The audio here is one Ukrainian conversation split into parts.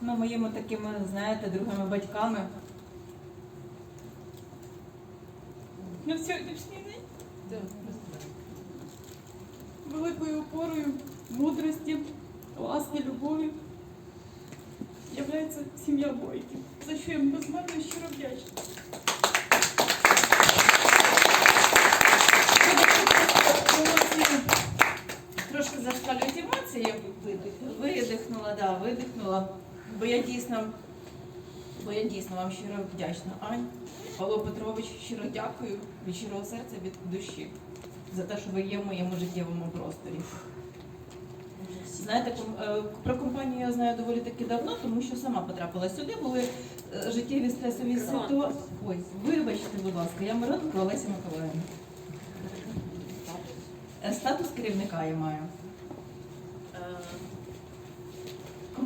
ну, моїми такими, знаєте, другими батьками. На сьогоднішній день великою опорою мудрості, ласки, любові являється сім'я Бойків, за що я їм безмежно щиро вдячна. Трошки зашкалюють емоції, я видих- видихнула, да, видихнула. Бо я дійсно, бо я дійсно вам щиро вдячна. Ань, Павло Петрович, щиро дякую від щирого серця, від душі за те, що ви є в моєму життєвому просторі. Знаєте, е, про компанію я знаю доволі таки давно, тому що сама потрапила сюди, були е, життєві стресові ситуації. Ой, вибачте, будь ласка, я Миронко Олеся Миколаївна. Е, Статус керівника я маю.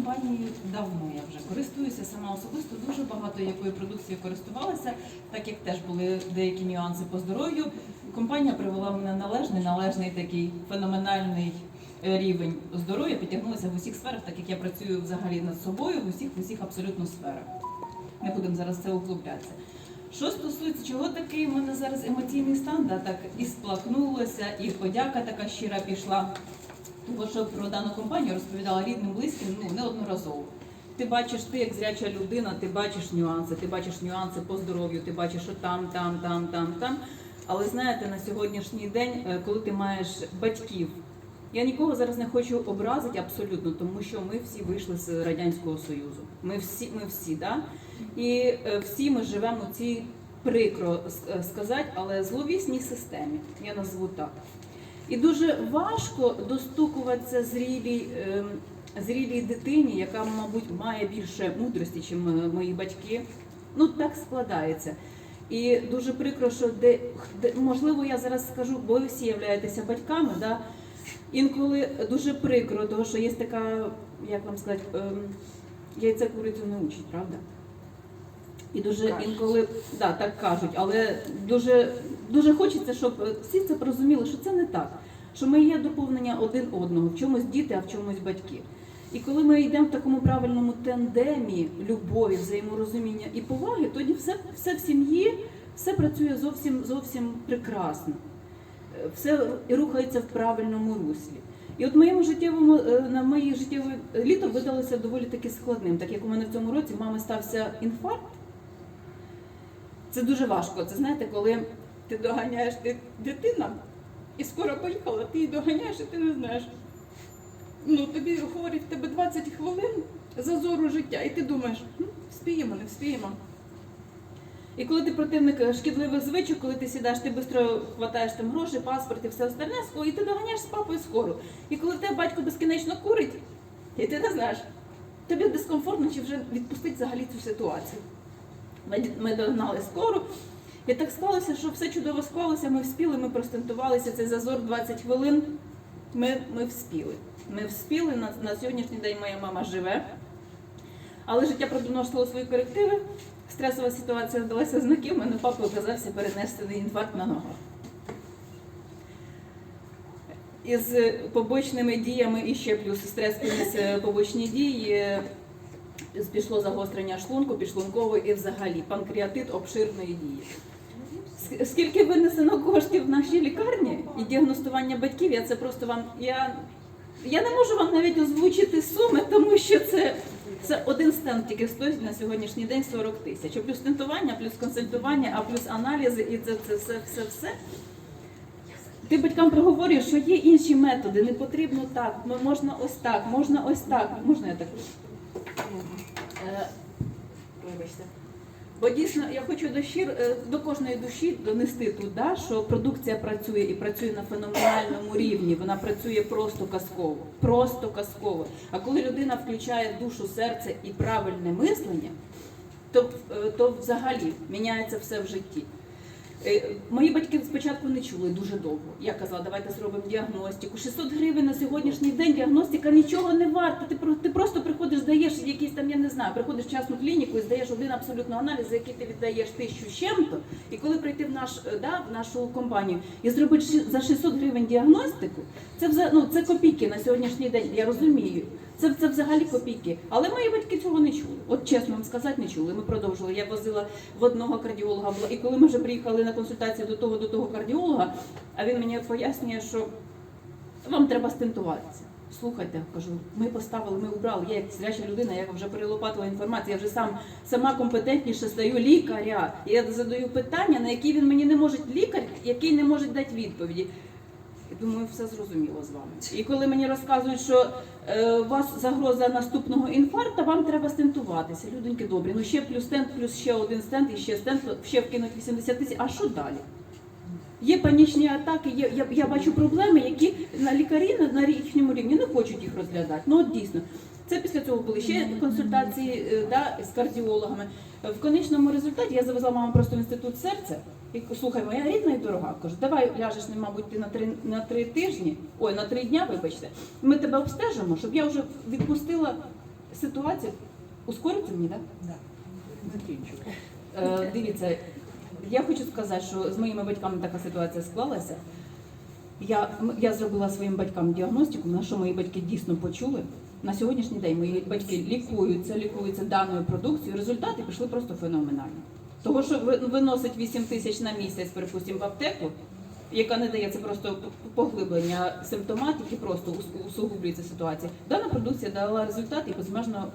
Компанією давно я вже користуюся сама особисто. Дуже багато якою продукцією користувалася, так як теж були деякі нюанси по здоров'ю. Компанія привела мене належний, належний такий феноменальний е, рівень здоров'я, підтягнулася в усіх сферах, так як я працюю взагалі над собою в усіх, в усіх абсолютно сферах. Не будемо зараз це углублятися. Що стосується, чого такий в мене зараз емоційний стан, да, так і сплакнулося, і подяка така щира пішла. Тому що про дану компанію розповідала рідним, близьким ну, неодноразово. Ти бачиш, ти як зряча людина, ти бачиш нюанси, ти бачиш нюанси по здоров'ю, ти бачиш, що там, там, там, там, там. Але знаєте, на сьогоднішній день, е, коли ти маєш батьків, я нікого зараз не хочу образити абсолютно, тому що ми всі вийшли з Радянського Союзу. Ми всі, ми всі, да? І е, всі ми живемо цій прикро е, сказати, але зловісній системі. Я назву так. І дуже важко достукуватися зрілій, ем, зрілій дитині, яка, мабуть, має більше мудрості, ніж мої батьки. Ну так складається. І дуже прикро, що де, де можливо, я зараз скажу, бо ви всі являєтеся батьками. Да? Інколи дуже прикро, тому що є така, як вам сказати, ем, яйця курицю не учить, правда? І дуже інколи да, так кажуть, але дуже, дуже хочеться, щоб всі це порозуміли, що це не так. Що ми є доповнення один одного, в чомусь діти, а в чомусь батьки. І коли ми йдемо в такому правильному тендемі любові, взаєморозуміння і поваги, тоді все, все в сім'ї, все працює зовсім зовсім прекрасно. Е, Все рухається в правильному руслі. І от моєму життєвому е, на моє життєве літо видалося доволі таки складним, так як у мене в цьому році мами стався інфаркт. Це дуже важко. Це знаєте, коли ти доганяєш ти дитина і скоро поїхала, ти її доганяєш, і ти не знаєш. Ну, тобі говорять, в тебе 20 хвилин зазору життя, і ти думаєш, «М, вспіємо, не вспіємо. І коли ти противник шкідливих звичок, коли ти сідаєш, ти швидко хватаєш там гроші, паспорт і все остальне, і ти доганяєш з папою скоро. І коли тебе батько безкінечно курить, і ти не знаєш, тобі дискомфортно чи вже відпустити взагалі цю ситуацію. Ми, ми догнали скоро. І так склалося, що все чудово склалося, ми вспіли, ми простентувалися, цей зазор 20 хвилин. Ми, ми вспіли. Ми вспіли, на, на сьогоднішній день моя мама живе. Але життя продоносило свої корективи. Стресова ситуація здалася знаки, в мене папа оказався перенесений інфаркт на ногах. Із побочними діями і ще плюс стрес приніс е, побочні дії. Пішло загострення шлунку, підшлункової і взагалі панкреатит обширної дії. Скільки винесено коштів в нашій лікарні і діагностування батьків, я це просто вам. Я, я не можу вам навіть озвучити суми, тому що це, це один стенд тільки стоїть на сьогоднішній день 40 тисяч. А Плюс стентування, плюс консультування, а плюс аналізи, і це, це все, все, все. Ти батькам проговорюєш, що є інші методи, не потрібно так, можна ось так, можна ось так. Можна я так? Е, Вибачте. Бо дійсно я хочу до щир е, до кожної душі донести туди, що продукція працює і працює на феноменальному рівні. Вона працює просто казково, просто казково. А коли людина включає душу, серце і правильне мислення, то, е, то взагалі міняється все в житті. Е, Мої батьки спочатку не чули дуже довго. Я казала, давайте зробимо діагностику. 600 гривень на сьогоднішній день діагностика нічого не варта. Ти, ти просто приходиш, здаєш якийсь там, я не знаю, приходиш в частну клініку і здаєш один абсолютно аналіз, за який ти віддаєш тисячу чим-то. І коли прийти в наш е, да, в нашу компанію і зробити за 600 гривень діагностику, це ну це копійки на сьогоднішній день. Я розумію. Це, це взагалі копійки. Але мої батьки цього не чули. От чесно вам сказати, не чули. Ми продовжували. Я возила в одного кардіолога. І коли ми вже приїхали на консультацію до того, до того кардіолога, а він мені пояснює, що вам треба стентуватися. Слухайте, кажу, ми поставили, ми убрали. Я як зряча людина, я вже перелопатила інформацію, я вже сам сама компетентніше стаю лікаря. Я задаю питання, на які він мені не може лікар, який не може дати відповіді. Думаю, все зрозуміло з вами. І коли мені розказують, що е, у вас загроза наступного інфаркту, вам треба стентуватися. Людоньки добрі. Ну ще плюс стенд, плюс ще один стенд, і ще стенд, ще вкинуть 80 тисяч. А що далі? Є панічні атаки, є, я, я бачу проблеми, які на лікарі на, на їхньому рівні не хочуть їх розглядати. Ну от дійсно. Це після цього були ще консультації е, да, з кардіологами. В конечному результаті я завезла маму просто в інститут серця. І слухай, моя рідна і дорога. Кажу, давай ляжеш, не, мабуть, ти на три на три тижні, ой, на три дня, вибачте. Ми тебе обстежимо, щоб я вже відпустила ситуацію. Ускориться мені, так? Да. Е, дивіться, я хочу сказати, що з моїми батьками така ситуація склалася. Я, я зробила своїм батькам діагностику, на що мої батьки дійсно почули. На сьогоднішній день мої батьки лікуються, лікуються даною продукцією. Результати пішли просто феноменальні. Того, що виносить 8 тисяч на місяць, припустимо, в аптеку, яка не дає це просто поглиблення симптоматики, просто усугублюється ситуація. Дана продукція дала результат і безмежно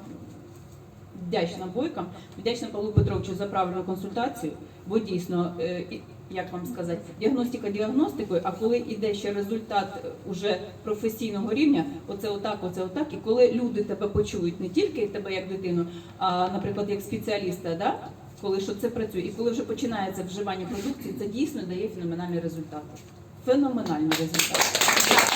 вдячна бойкам, вдячна Павлу Петровичу за правильну консультацію, бо дійсно, е, як вам сказати, діагностика діагностикою, а коли йде ще результат е, уже професійного рівня, оце отак, оце отак, і коли люди тебе почують не тільки тебе як дитину, а наприклад як спеціаліста, да? Коли що це працює, і коли вже починається вживання продукції, це дійсно дає феноменальні результати. Феноменальні результати.